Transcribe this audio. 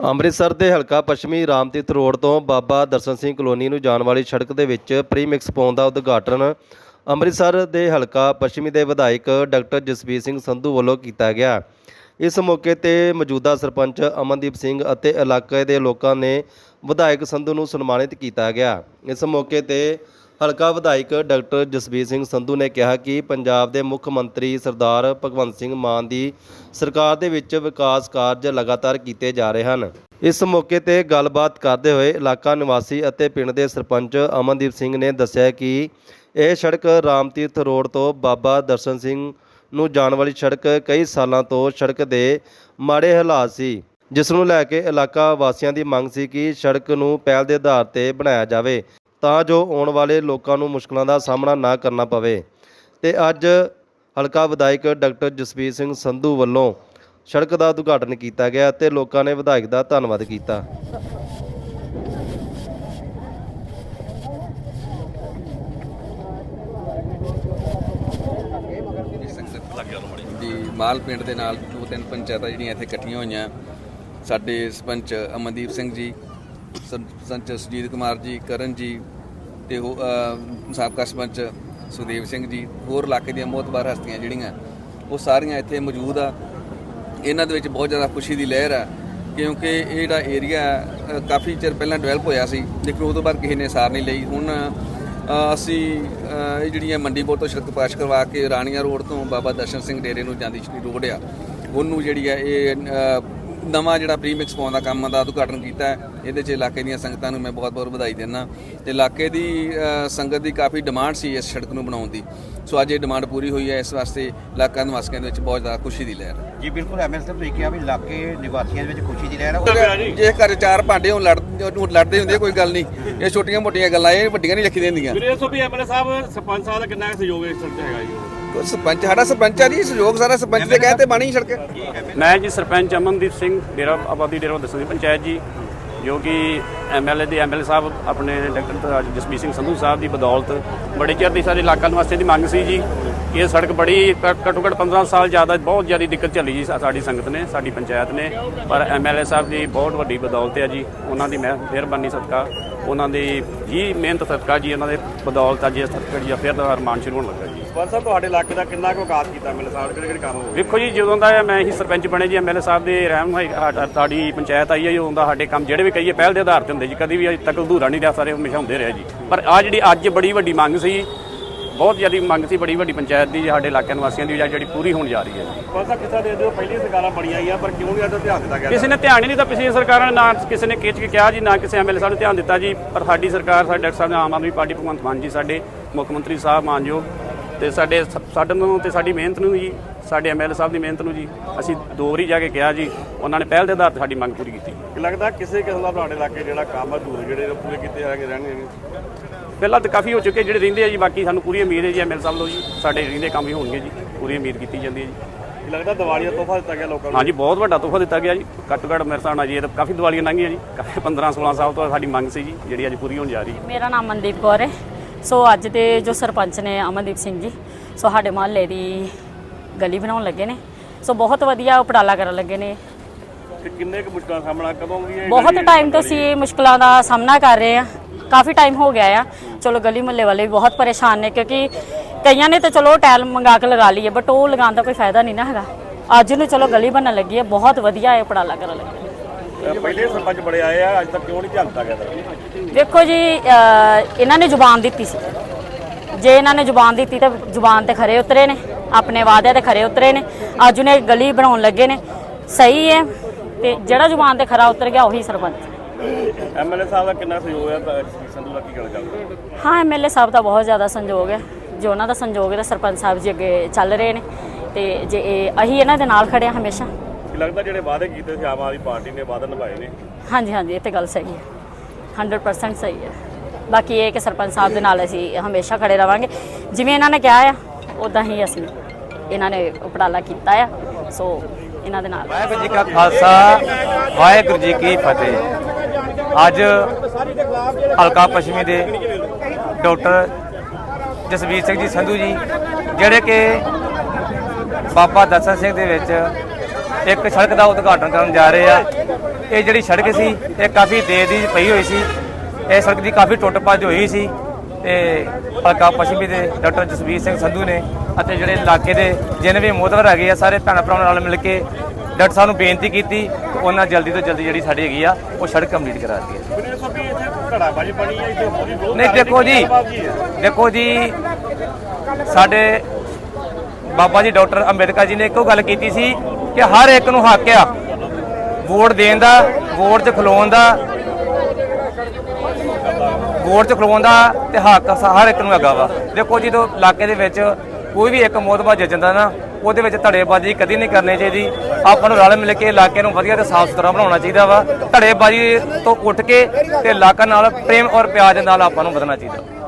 ਅੰਮ੍ਰਿਤਸਰ ਦੇ ਹਲਕਾ ਪੱਛਮੀ ਰਾਮਤੀਰਥ ਰੋਡ ਤੋਂ ਬਾਬਾ ਦਰਸ਼ਨ ਸਿੰਘ ਕਲੋਨੀ ਨੂੰ ਜਾਣ ਵਾਲੀ ਸੜਕ ਦੇ ਵਿੱਚ ਪ੍ਰੀਮਿਕਸ ਪਾਉਣ ਦਾ ਉਦਘਾਟਨ ਅੰਮ੍ਰਿਤਸਰ ਦੇ ਹਲਕਾ ਪੱਛਮੀ ਦੇ ਵਿਧਾਇਕ ਡਾਕਟਰ ਜਸਬੀਰ ਸਿੰਘ ਸੰਧੂ ਵੱਲੋਂ ਕੀਤਾ ਗਿਆ। ਇਸ ਮੌਕੇ ਤੇ ਮੌਜੂਦਾ ਸਰਪੰਚ ਅਮਨਦੀਪ ਸਿੰਘ ਅਤੇ ਇਲਾਕੇ ਦੇ ਲੋਕਾਂ ਨੇ ਵਿਧਾਇਕ ਸੰਧੂ ਨੂੰ ਸਨਮਾਨਿਤ ਕੀਤਾ ਗਿਆ। ਇਸ ਮੌਕੇ ਤੇ ਹਲਕਾ ਵਿਧਾਇਕ ਡਾਕਟਰ ਜਸਬੀਰ ਸਿੰਘ ਸੰਧੂ ਨੇ ਕਿਹਾ ਕਿ ਪੰਜਾਬ ਦੇ ਮੁੱਖ ਮੰਤਰੀ ਸਰਦਾਰ ਭਗਵੰਤ ਸਿੰਘ ਮਾਨ ਦੀ ਸਰਕਾਰ ਦੇ ਵਿੱਚ ਵਿਕਾਸ ਕਾਰਜ ਲਗਾਤਾਰ ਕੀਤੇ ਜਾ ਰਹੇ ਹਨ। ਇਸ ਮੌਕੇ ਤੇ ਗੱਲਬਾਤ ਕਰਦੇ ਹੋਏ ਇਲਾਕਾ ਨਿਵਾਸੀ ਅਤੇ ਪਿੰਡ ਦੇ ਸਰਪੰਚ ਅਮਨਦੀਪ ਸਿੰਘ ਨੇ ਦੱਸਿਆ ਕਿ ਇਹ ਸੜਕ ਰਾਮਤੀਰਥ ਰੋਡ ਤੋਂ ਬਾਬਾ ਦਰਸ਼ਨ ਸਿੰਘ ਨੂੰ ਜਾਣ ਵਾਲੀ ਸੜਕ ਕਈ ਸਾਲਾਂ ਤੋਂ ਸੜਕ ਦੇ ਮਾੜੇ ਹਾਲਾਤ ਸੀ, ਜਿਸ ਨੂੰ ਲੈ ਕੇ ਇਲਾਕਾ ਵਾਸੀਆਂ ਦੀ ਮੰਗ ਸੀ ਕਿ ਸੜਕ ਨੂੰ ਪਹਿਲ ਦੇ ਆਧਾਰ ਤੇ ਬਣਾਇਆ ਜਾਵੇ। ਤਾਂ ਜੋ ਆਉਣ ਵਾਲੇ ਲੋਕਾਂ ਨੂੰ ਮੁਸ਼ਕਲਾਂ ਦਾ ਸਾਹਮਣਾ ਨਾ ਕਰਨਾ ਪਵੇ। ਤੇ ਅੱਜ ਹਲਕਾ ਵਿਧਾਇਕ ਡਾਕਟਰ ਜਸਵੀਰ ਸਿੰਘ ਸੰਧੂ ਵੱਲੋਂ ਸੜਕ ਦਾ ਉਦਘਾਟਨ ਕੀਤਾ ਗਿਆ ਤੇ ਲੋਕਾਂ ਨੇ ਵਿਧਾਇਕ ਦਾ ਧੰਨਵਾਦ ਕੀਤਾ। ਮਾਲ ਪਿੰਡ ਦੇ ਨਾਲ ਦੋ ਤਿੰਨ ਪੰਚਾਇਤਾਂ ਜਿਹੜੀਆਂ ਇੱਥੇ ਇਕੱਠੀਆਂ ਹੋਈਆਂ। ਸਾਡੇ ਸਰਪੰਚ ਅਮਨਦੀਪ ਸਿੰਘ ਜੀ ਸਰ- ਸਰਪੰਚ ਸੁਜੀਤ ਕੁਮਾਰ ਜੀ, ਕਰਨ ਜੀ ਤੇ ਹੋ ਸਾਬਕਾ ਸਰਪੰਚ ਸੁਦੇਵ ਸਿੰਘ ਜੀ, ਹੋਰ ਇਲਾਕੇ ਦੀਆਂ ਮੋਤਬਾਰ ਹਸਤੀਆਂ ਜਿਹੜੀਆਂ, ਉਹ ਸਾਰੀਆਂ ਇੱਥੇ ਮੌਜੂਦ ਆ। ਇਹਨਾਂ ਦੇ ਵਿੱਚ ਬਹੁਤ ਜ਼ਿਆਦਾ ਖੁਸ਼ੀ ਦੀ ਲਹਿਰ ਆ, ਕਿਉਂਕਿ ਇਹ ਜਿਹੜਾ ਏਰੀਆ ਕਾਫੀ ਚਿਰ ਪਹਿਲਾਂ ਡਿਵੈਲਪ ਹੋਇਆ ਸੀ, ਲੇਕਿਨ ਉਹ ਤੋਂ ਬਾਅਦ ਕਿਸੇ ਨੇ ਸਾਰ ਨਹੀਂ ਲਈ। ਹੁਣ ਅਸੀਂ ਇਹ ਜਿਹੜੀਆਂ ਮੰਡੀ ਬੋਰ ਤੋਂ ਸੜਕ ਪਾਸ ਕਰਵਾ ਕੇ ਰਾਣੀਆਂ ਰੋਡ ਤੋਂ ਬਾਬਾ ਦਰਸ਼ਨ ਸਿੰਘ ਡੇਰੇ ਨੂੰ ਜਾਂਦੀ ਜਿਹੜੀ ਰੋਡ ਆ, ਉਹਨੂੰ ਜਿਹੜੀ ਆ ਇਹ ਨਵਾਂ ਜਿਹੜਾ ਪ੍ਰੀਮਿਕਸ ਪਾਉਣ ਦਾ ਕੰਮ ਦਾ ਉਦਘਾਟਨ ਕੀਤਾ ਹੈ। ਇਹਦੇ 'ਚ ਇਲਾਕੇ ਦੀਆਂ ਸੰਗਤਾਂ ਨੂੰ ਮੈਂ ਬਹੁਤ-ਬਹੁਤ ਵਧਾਈ ਦਿੰਦਾ। ਤੇ ਇਲਾਕੇ ਦੀ ਸੰਗਤ ਦੀ ਕਾਫੀ ਡਿਮਾਂਡ ਸੀ ਇਸ ਸੜਕ ਨੂੰ ਬਣਾਉਣ ਦੀ। ਸੋ ਅੱਜ ਇਹ ਡਿਮਾਂਡ ਪੂਰੀ ਹੋਈ ਹੈ ਇਸ ਵਾਸਤੇ ਇਲਾਕਾ ਨਿਵਾਸੀਆਂ ਦੇ ਵਿੱਚ ਬਹੁਤ ਜ਼ਿਆਦਾ ਖੁਸ਼ੀ ਦੀ ਲਹਿਰ ਹੈ। ਜੀ ਬਿਲਕੁਲ ਐਮਐਸ ਸਾਹਿਬ ਤੁਸੀਂ ਕਿਹਾ ਵੀ ਇਲਾਕੇ ਨਿਵਾਸੀਆਂ ਦੇ ਵਿੱਚ ਖੁਸ਼ੀ ਦੀ ਲਹਿਰ ਹੈ। ਜੇ। ਘਰ ਚਾਰ ਭਾਂਡੇ ਹੋਣ ਲੜਦੇ ਹੁੰਦੇ ਆ, ਕੋਈ ਗੱਲ ਨਹੀਂ। ਇਹ ਛੋਟੀਆਂ ਮੋਟੀਆਂ ਗੱਲਾਂ ਇਹ ਵੱਡੀਆਂ ਨਹੀਂ ਰੱਖੀ ਦੀਆਂ ਵੀਰੇ ਦੱਸੋ ਵੀ ਐਮਐਲਏ ਸਾਹਿਬ ਸਰਪੰਚ ਸਾਹਿਬ ਦਾ ਕਿੰਨਾ ਸਹਿਯੋਗ ਇਸ ਸੜਕ 'ਚ ਹੈਗਾ ਜੀ? ਕੋਈ ਸਰਪੰਚ, ਸਾਡਾ ਸਰਪੰਚ ਆ ਜੀ, ਸਹਿਯੋਗ ਸਾਰਾ ਸਰਪੰਚ ਦੇ ਕਹੇ ਤੇ ਬਣੀ ਸੜਕ। ਮੈਂ ਜੀ ਸਰਪੰਚ ਅਮਨਦੀਪ ਸਿੰਘ, ਡੇਰਾ ਆਬਾਦੀ ਡੇਰਾ ਦਸਨ ਦੀ ਪੰਚਾਇਤ ਜੀ, ਜੋ ਕਿ ਐਮਐਲਏ ਦੇ ਐਮਐਲਏ ਸਾਹਿਬ, ਆਪਣੇ ਡਾਕਟਰ ਜਸਬੀਰ ਸਿੰਘ ਸੰਧੂ ਸਾਹਿਬ ਦੀ ਬਦੌਲਤ ਬੜੇ ਚਿਰ ਦੀ ਸਾਡੇ ਇਲਾਕਾ ਨਿਵਾਸੀਆਂ ਦੀ ਮੰਗ ਸੀ ਜੀ। ਇਹ ਸੜਕ ਬੜੀ ਘੱਟੋ ਘੱਟ 15 ਸਾਲ ਜ਼ਿਆਦਾ, ਬਹੁਤ ਜ਼ਿਆਦਾ ਦਿੱਕਤ ਚੱਲੀ ਜੀ ਸਾਡੀ ਸੰਗਤ ਨੇ, ਸਾਡੀ ਪੰਚਾਇਤ ਨੇ। ਪਰ ਐਮਐਲਏ ਸਾਹਿਬ ਦੀ ਬਹੁਤ ਵੱਡੀ ਬਦੌਲਤ ਹੈ ਜੀ। ਉਹਨਾਂ ਦੀ ਮਿਹ- ਮਿਹਰਬਾਨੀ ਸਦਕਾ ਉਹਨਾਂ ਦੀ ਜੀ ਮਿਹਨਤ ਸਦਕਾ ਜੀ ਉਹਨਾਂ ਦੇ ਬਦੌਲਤ ਅੱਜ ਜਿਹੜੀ ਆ ਫਿਰ ਦਾ ਅਰਮਾਨ ਸ਼ੁਰੂ ਹੋਣ ਲੱਗਾ ਜੀ। ਸਰਪੰਚ ਸਾਹਿਬ ਤੁਹਾਡੇ ਇਲਾਕੇ ਦਾ ਕਿੰਨਾ ਕੁ ਵਿਕਾਸ ਕੀਤਾ ਮਿਲ ਸਾਹਿਬ? ਕਿਹੜੇ ਕਿਹੜੇ ਕੰਮ ਹੋ ਵੇਖੋ ਜੀ ਜਦੋਂ ਦਾ ਮੈਂ ਹੀ ਸਰਪੰਚ ਬਣੇ ਜੀ ਐਮਐਲਏ ਸਾਹਿਬ ਦੇ ਰਹਿਮ ਸਾਡੀ ਪੰਚਾਇਤ ਆਈ ਹੈ ਜਦੋਂ ਦਾ ਸਾਡੇ ਕੰਮ ਜਿਹੜੇ ਵੀ ਕਹੀਏ ਪਹਿਲ ਦੇ ਆਧਾਰ ਤੇ ਹੁੰਦੇ ਜੀ ਕਦੀ ਵੀ ਅਜੇ ਤੱਕ ਅਧੂਰਾ ਨਹੀਂ ਰਿਹਾ ਸਾਰੇ ਹਮੇਸ਼ਾ ਹੁੰਦੇ ਰਹੇ ਜੀ। ਪਰ ਆ ਜਿਹੜੀ ਅੱਜ ਬੜੀ ਵੱਡੀ ਮੰਗ ਸੀ ਬਹੁਤ ਜ਼ਿਆਦਾ ਮੰਗ ਸੀ ਬੜੀ ਵੱਡੀ ਪੰਚਾਇਤ ਦੀ ਸਾਡੇ ਇਲਾਕੇ ਨਿਵਾਸੀਆਂ ਦੀ ਜਿਹੜੀ ਪੂਰੀ ਹੋਣ ਜਾ ਰਹੀ ਹੈ ਜੀ। ਕਿੱਥਾ ਦੇ ਦਿਓ ਪਹਿਲੀ ਸਰਕਾਰਾਂ ਬਣੀਆਂ ਆਈਆਂ ਪਰ ਕਿਉਂ ਨਹੀਂ ਅੱਜ ਧਿਆਨ ਦਿੱਤਾ ਗਿਆ? ਕਿਸੇ ਨੇ ਧਿਆਨ ਹੀ ਨਹੀਂ ਦਿੱਤਾ ਪਿਛਲੀ ਸਰਕਾਰਾਂ ਨੇ ਨਾ ਕਿਸੇ ਨੇ ਖਿੱਚ ਕੇ ਕਿਹਾ ਜੀ ਨਾ ਕਿਸੇ ਐਮਐਲਏ ਸਾਹਿਬ ਨੇ ਧਿਆਨ ਦਿੱਤਾ ਜੀ ਪਰ ਸਾਡੀ ਸਰਕਾਰ ਸਾਡੇ ਡਾਕਟਰ ਸਾਹਿਬ ਆਮ ਆਦਮੀ ਪਾਰਟੀ ਭਗਵੰਤ ਮਾਨ ਜੀ ਸਾਡੇ ਮੁੱਖ ਮੰਤਰੀ ਸਾਹਿਬ ਮਾਨਯੋਗ ਤੇ ਸਾਡੇ ਸਾਡੇ ਨੂੰ ਤੇ ਸਾਡੀ ਮਿਹਨਤ ਨੂੰ ਜੀ ਸਾਡੇ ਐਮਐਲਏ ਸਾਹਿਬ ਦੀ ਮਿਹਨਤ ਨੂੰ ਜੀ ਅਸੀਂ ਦੋ ਵਾਰੀ ਜਾ ਕੇ ਕਿਹਾ ਜੀ ਉਹਨਾਂ ਨੇ ਪਹਿਲ ਦੇ ਆਧਾਰ ਤੇ ਸਾਡੀ ਮੰਗ ਪੂਰੀ ਕੀਤੀ। ਲੱਗਦਾ ਕਿਸੇ ਕਿਸਮ ਦਾ ਤੁਹਾਡੇ ਇਲਾਕੇ ਜਿਹੜਾ ਕੰਮ ਅਧੂਰੇ ਜਿਹੜੇ ਪੂਰੇ ਕੀਤੇ ਜਾਣਗੇ ਰਹਿਣਗੇ? ਪਹਿਲਾਂ ਤਾਂ ਕਾਫੀ ਹੋ ਚੁੱਕੇ ਜਿਹੜੇ ਰਹਿੰਦੇ ਆ ਜੀ ਬਾਕੀ ਸਾਨੂੰ ਪੂਰੀ ਉਮੀਦ ਹੈ ਜੀ ਐਮਐਲਏ ਸਾਹਿਬ ਲੋ ਜੀ ਸਾਡੇ ਰਹਿੰਦੇ ਕੰਮ ਹੀ ਹੋਣਗੇ ਜੀ ਪੂਰੀ ਉਮੀਦ ਕੀਤੀ ਜਾਂਦੀ ਹੈ ਜੀ। ਲੱਗਦਾ ਦੀਵਾਲੀ ਦਾ ਤੋਹਫਾ ਦਿੱਤਾ ਗਿਆ ਲੋਕਾਂ ਨੂੰ। ਹਾਂਜੀ ਬਹੁਤ ਵੱਡਾ ਤੋਹਫਾ ਦਿੱਤਾ ਗਿਆ ਜੀ ਘੱਟੋ ਘੱਟ ਮੇਰੇ ਨਾਲ ਜੀ ਇਹ ਤਾਂ ਕਾਫੀ ਦੀਵਾਲੀਆਂ ਲੰਘੀਆਂ ਜੀ ਕਾਫੀ 15 16 ਸਾਲ ਤੋਂ ਸਾਡੀ ਮੰਗ ਸੀ ਜੀ ਜਿਹੜੀ ਅੱਜ ਪੂਰੀ ਹੋਣ ਜਾ ਰਹੀ ਹੈ। ਮੇਰਾ ਨਾਮ ਮਨਦੀਪ ਕੌਰ ਹੈ। ਸੋ ਅੱਜ ਦੇ ਜੋ ਸਰਪੰਚ ਨੇ ਅਮਨਦੀਪ ਸਿੰਘ ਜੀ ਸੋ ਸਾਡੇ ਮਹੱਲੇ ਦੀ ਗਲੀ ਬਣਾਉਣ ਲੱਗੇ ਨੇ। ਸੋ ਬਹੁਤ ਵਧੀਆ ਉਪਰਾਲਾ ਕਰਨ ਲੱਗੇ ਨੇ। ਕਿ ਕਿੰਨੇ ਕੁ ਮੁਸ਼ਕਲਾਂ ਸਾਹਮਣਾ ਕਦੋਂ ਵੀ ਇਹ ਬਹੁਤ ਟਾਈਮ ਤੋਂ ਅਸੀਂ ਮੁਸ਼ਕਲਾਂ ਦਾ ਸਾਹਮਣਾ ਕਰ ਰਹੇ ਆ ਕਾਫੀ ਟਾਈਮ ਹੋ ਗਿਆ ਆ। ਚਲੋ ਗਲੀ ਮੁਹੱਲੇ ਵਾਲੇ ਵੀ ਬਹੁਤ ਪਰੇਸ਼ਾਨ ਨੇ ਕਿਉਂਕਿ ਕਈਆਂ ਨੇ ਤਾਂ ਚਲੋ ਟਾਇਲ ਮੰਗਾ ਕੇ ਲਗਾ ਲਈ ਹੈ ਬਟ ਉਹ ਲਗਾਉਣ ਦਾ ਕੋਈ ਫਾਇਦਾ ਨਹੀਂ ਨਾ ਹੈਗਾ। ਅੱਜ ਨੂੰ ਚਲੋ ਗਲੀ ਬਣਨ ਲੱਗੀ ਹੈ ਬਹੁਤ ਵਧੀਆ ਇਹ ਉਪਰਾਲਾ ਕਰਨ ਲੱਗੇ। ਪਹਿਲੇ ਸਰਪੰਚ ਬੜੇ ਆਏ ਆ ਅੱਜ ਤੱਕ ਕਿਉਂ ਨਹੀਂ ਦਿੱਤਾ ਗਿਆ? ਵੇਖੋ ਜੀ ਇਹਨਾਂ ਨੇ ਜ਼ੁਬਾਨ ਦਿੱਤੀ ਸੀ। ਜੇ ਇਹਨਾਂ ਨੇ ਜ਼ੁਬਾਨ ਦਿੱਤੀ ਤਾਂ ਜ਼ੁਬਾਨ ਤੇ ਖਰੇ ਉਤਰੇ ਨੇ ਆਪਣੇ ਵਾਅਦੇ ਤੇ ਖਰੇ ਉਤਰੇ ਨੇ। ਅੱਜ ਉਹਨੇ ਗਲੀ ਬਣਾਉਣ ਲੱਗੇ ਨੇ। ਸਹੀ ਹੈ ਤੇ ਜਿਹੜਾ ਜ਼ੁਬਾਨ ਤੇ ਖਰਾ ਉਤਰ ਗਿਆ ਉਹੀ ਸਰਪੰਚ। ਐਮਐਲਏ ਸਾਹਿਬ ਦਾ ਕਿੰਨਾ ਸਹਿਯੋਗ ਹੈ? ਤਾਂ ਸੰਧੂ ਦਾ ਕੀ ਕਹਿਣਾ ਚਾਹੁੰਦੇ ਹਾਂ ਐਮਐਲਏ ਸਾਹਿਬ ਦਾ ਬਹੁਤ ਜ਼ਿਆਦਾ ਸੰਯੋਗ ਹੈ। ਜੋ ਉਹਨਾਂ ਦਾ ਸੰਯੋਗ ਹੈ ਤਾਂ ਸਰਪੰਚ ਸਾਹਿਬ ਜੀ ਅੱਗੇ ਚੱਲ ਰਹੇ ਨੇ। ਤੇ ਜੇ ਇਹ ਅਸੀਂ ਇਹਨਾਂ ਦੇ ਨਾਲ ਖੜੇ ਹਾਂ ਹਮੇਸ਼ਾ। ਕਿ ਲੱਗਦਾ ਜਿਹੜੇ ਵਾਅਦੇ ਕੀਤੇ ਸੀ ਆਮ ਆਦਮੀ ਪਾਰਟੀ ਨੇ ਵਾਅਦੇ ਨਿਭਾਏ ਨੇ? ਹਾਂਜੀ ਹਾਂਜੀ ਇਹ ਤੇ ਗੱਲ ਸਹੀ ਹੈ। 100% ਸਹੀ ਹੈ। ਬਾਕੀ ਇਹ ਕਿ ਸਰਪੰਚ ਸਾਹਿਬ ਦੇ ਨਾਲ ਅਸੀਂ ਹਮੇਸ਼ਾ ਖੜੇ ਰਵਾਂਗੇ। ਜਿਵੇਂ ਇਹਨਾਂ ਨੇ ਕਿਹਾ ਆ ਉਦਾਂ ਹੀ ਅਸੀਂ ਇਹਨਾਂ ਨੇ ਉਪਰਾਲਾ ਕੀਤਾ ਆ। ਸੋ ਇਹਨਾਂ ਦੇ ਨਾਲ। ਵਾਹਿਗੁਰੂ ਜੀ ਕਾ ਖਾਲਸਾ ਵਾਹਿਗੁਰੂ ਜੀ ਕੀ ਫਤਿਹ। ਅੱਜ ਹਲਕਾ ਪੱਛਮੀ ਦੇ ਡਾਕਟਰ ਜਸਵੀਰ ਸਿੰਘ ਜੀ ਸੰਧੂ ਜੀ, ਜਿਹੜੇ ਕਿ ਬਾਬਾ ਦਰਸ਼ਨ ਸਿੰਘ ਦੇ ਵਿੱਚ ਇੱਕ ਸੜਕ ਦਾ ਉਦਘਾਟਨ ਕਰਨ ਜਾ ਰਹੇ ਆ। ਇਹ ਜਿਹੜੀ ਸੜਕ ਸੀ, ਇਹ ਕਾਫੀ ਦੇਰ ਦੀ ਪਈ ਹੋਈ ਸੀ। ਇਹ ਸੜਕ ਦੀ ਕਾਫੀ ਟੁੱਟ ਭੱਜ ਹੋਈ ਸੀ ਤੇ ਹਲਕਾ ਪੱਛਮੀ ਦੇ ਡਾਕਟਰ ਜਸਵੀਰ ਸਿੰਘ ਸੰਧੂ ਨੇ ਅਤੇ ਜਿਹੜੇ ਇਲਾਕੇ ਦੇ ਜਿੰਨੇ ਵੀ ਮੋਹਤਵਰ ਹੈਗੇ ਆ, ਸਾਰੇ ਭੈਣ ਭਰਾਵਾਂ ਨਾਲ ਮਿਲ ਕੇ ਡਾਕਟਰ ਸਾਹਿਬ ਨੂੰ ਬੇਨਤੀ ਕੀਤੀ ਉਹਨਾਂ ਜਲਦੀ ਤੋਂ ਜਲਦੀ ਜਿਹੜੀ ਸਾਡੀ ਹੈਗੀ ਆ ਉਹ ਸੜਕ ਕੰਪਲੀਟ ਕਰਾ ਦਿੱਤੀ ਬਣੀ ਹੈ ਇੱਥੇ ਹੋਰੀ ਨਹੀਂ ਦੇਖੋ ਜੀ? ਦੇਖੋ ਜੀ ਸਾਡੇ ਬਾਬਾ ਜੀ ਡਾਕਟਰ ਅੰਬੇਦਕਰ ਜੀ ਨੇ ਇੱਕੋ ਗੱਲ ਕੀਤੀ ਸੀ ਕਿ ਹਰ ਇੱਕ ਨੂੰ ਹੱਕ ਆ ਵੋਟ ਦੇਣ ਦਾ ਵੋਟ 'ਚ ਖਲੋਣ ਦਾ ਵੋਟ 'ਚ ਖਲੋਣ ਦਾ ਤੇ ਹੱਕ ਹਰ ਇੱਕ ਨੂੰ ਹੈਗਾ ਵਾ ਦੇਖੋ ਜਦੋਂ ਇਲਾਕੇ ਦੇ ਵਿੱਚ ਕੋਈ ਵੀ ਇੱਕ ਮੋਦਬਾ ਜਾਂਦਾ ਨਾ ਉਹਦੇ ਵਿੱਚ ਧੜੇਬਾਜ਼ੀ ਕਦੀ ਨਹੀਂ ਕਰਨੀ ਚਾਹੀਦੀ। ਆਪਾਂ ਨੂੰ ਰਲ ਮਿਲ ਕੇ ਇਲਾਕੇ ਨੂੰ ਵਧੀਆ ਤੇ ਸਾਫ਼ ਸੁਥਰਾ ਬਣਾਉਣਾ ਚਾਹੀਦਾ ਵਾ। ਧੜੇਬਾਜ਼ੀ ਤੋਂ ਉੱਠ ਕੇ ਤੇ ਇਲਾਕਾ ਨਾਲ ਪ੍ਰੇਮ ਔਰ ਪਿਆਰ ਦੇ ਨਾਲ ਆਪਾਂ ਨੂੰ ਵਧਣਾ ਚਾਹੀਦਾ।